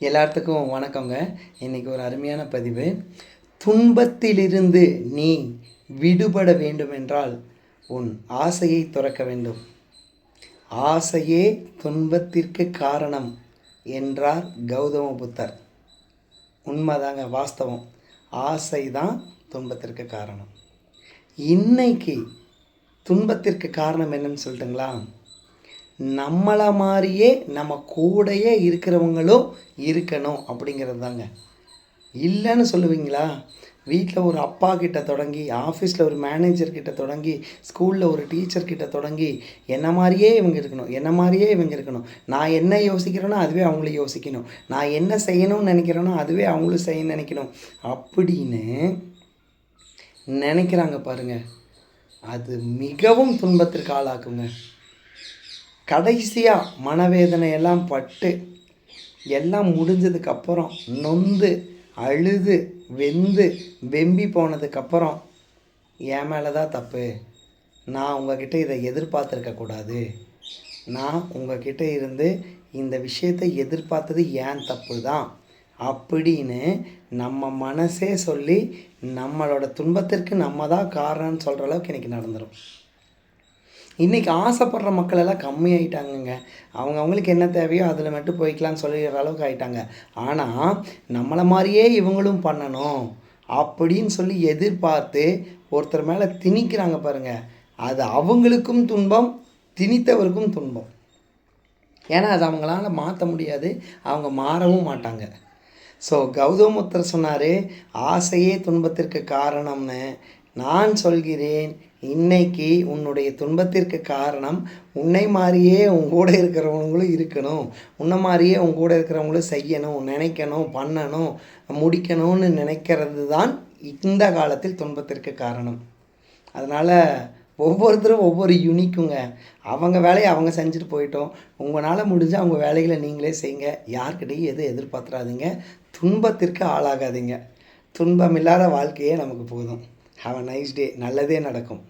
எல்லாத்துக்கும் வணக்கங்க. இன்னைக்கு ஒரு அருமையான பதிவு. துன்பத்திலிருந்து நீ விடுபட வேண்டுமென்றால் உன் ஆசையை துறக்க வேண்டும். ஆசையே துன்பத்திற்கு காரணம் என்றார் கௌதம புத்தர் உண்மைதாங்க வாஸ்தவம். ஆசை தான் துன்பத்திற்கு காரணம். இன்னைக்கு துன்பத்திற்கு காரணம் என்னன்னு சொல்லட்டுங்களா? நம்மளை மாதிரியே நம்ம கூடயே இருக்கிறவங்களும் இருக்கணும் அப்படிங்கிறது தாங்க இல்லைன்னு சொல்லுவீங்களா? வீட்டில் ஒரு அப்பா கிட்ட தொடங்கி ஆஃபீஸில் ஒரு மேனேஜர்கிட்ட தொடங்கி ஸ்கூலில் ஒரு டீச்சர் கிட்ட தொடங்கி என்ன மாதிரியே இவங்க இருக்கணும் என்ன மாதிரியே இவங்க இருக்கணும். நான் என்ன யோசிக்கிறேனோ அதுவே அவங்களும் யோசிக்கணும். நான் என்ன செய்யணும்னு நினைக்கிறேனோ அதுவே அவங்களும் செய்ய நினைக்கணும். அப்படின்னு நினைக்கிறாங்க பாருங்க. அது மிகவும் துன்பத்திற்கு ஆளாக்குங்க. கடைசியாக மனவேதனை எல்லாம் பட்டு எல்லாம் முடிஞ்சதுக்கப்புறம் நொந்து அழுது வெந்து வெம்பி போனதுக்கப்புறம் என் மேலே தான் தப்பு. நான் உங்ககிட்ட இதை எதிர்பார்த்துருக்க கூடாது. நான் உங்ககிட்ட இருந்து இந்த விஷயத்தை எதிர்பார்த்தது ஏன் தப்பு தான் அப்படின்னு நம்ம மனசே சொல்லி நம்மளோட துன்பத்திற்கு நம்ம தான் காரணம்னு சொல்கிற அளவுக்கு இன்றைக்கி நடந்துடும் இன்றைக்கி ஆசைப்படுற மக்கள் எல்லாம் கம்மியாயிட்டாங்கங்க. அவங்க அவங்களுக்கு என்ன தேவையோ அதில் மட்டும் போய்க்கலாம்னு சொல்லிடுற அளவுக்கு ஆயிட்டாங்க. ஆனால் நம்மளை மாதிரியே இவங்களும் பண்ணணும் அப்படின்னு சொல்லி எதிர்பார்த்து ஒருத்தர் மேலே திணிக்கிறாங்க பாருங்கள் அது அவங்களுக்கும் துன்பம் திணித்தவருக்கும் துன்பம். ஏன்னா அது அவங்களால மாற்ற முடியாது அவங்க மாறவும் மாட்டாங்க. ஸோ கௌதமுத்தர் சொன்னார் ஆசையே துன்பத்திற்கு காரணம்னு. நான் சொல்கிறேன் இன்னைக்கு உன்னுடைய துன்பத்திற்கு காரணம் உன்னை மாதிரியே உன் கூட இருக்கிறவங்களும் இருக்கணும். உன்னை மாதிரியே உன் கூட இருக்கிறவங்களும் செய்யணும் நினைக்கணும் பண்ணணும் முடிக்கணும்னு நினைக்கிறது தான் இந்த காலத்தில் துன்பத்திற்கு காரணம். அதனால் ஒவ்வொருத்தரும் ஒவ்வொரு யூனிக்குங்க அவங்க வேலையை அவங்க செஞ்சுட்டு போயிட்டோம். உங்களால் முடிஞ்ச அவங்க வேலைகளை நீங்களே செய்யுங்க. யார்கிட்டையும் எதுவும் எதிர்பார்த்துறாதீங்க துன்பத்திற்கு ஆளாகாதீங்க. துன்பமில்லாத வாழ்க்கையே நமக்கு போதும். ஹாவ் அ நைஸ் டே நல்லதே நடக்கும்.